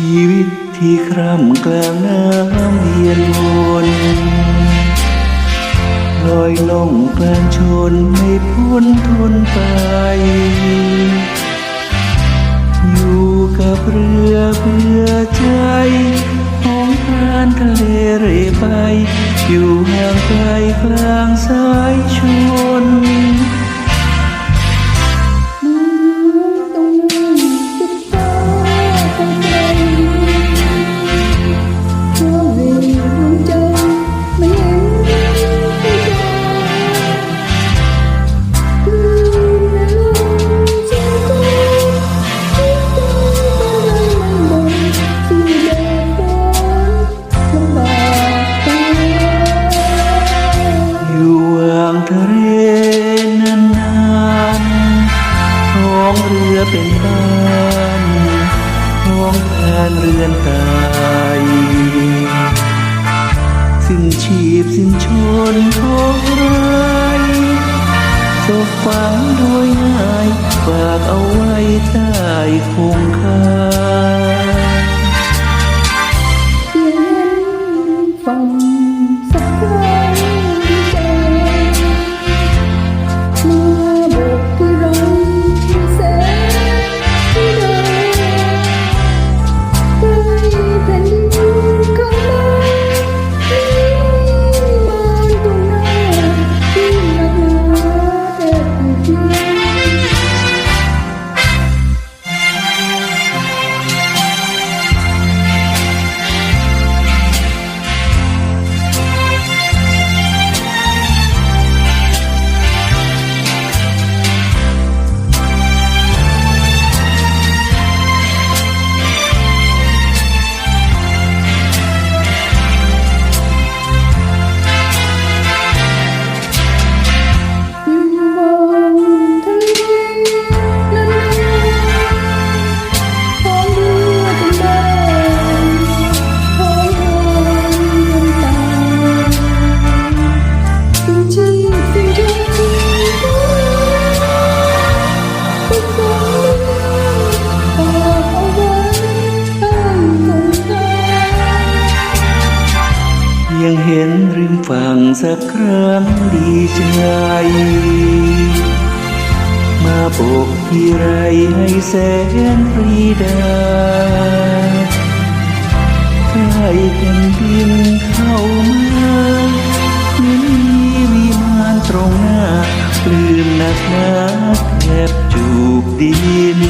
ชีวิตที่คร่ำกลางน้ำเวียนวนลอยล่องกลางชนไม่พ้นทนไป อยู่กับเรือเพื่อใจ ของทานทะเลเร่ไป อยู่ห่างไกลกลางสายชน องเรือเป็นบ้านท้องแทนเรือนตายสิ้นชีพสิ้นชนท้องไรตกฝังโดยง่ายฝากเอาไว้ใต้คงคา เห็นริมฝั่งสักครั้งดีใจ มาโบกที่ไรให้แสนปรีดาใกล้แผ่นดินเข้ามามีวิมานตรงหน้าปลื้มหนักหนาแทบจูบดิน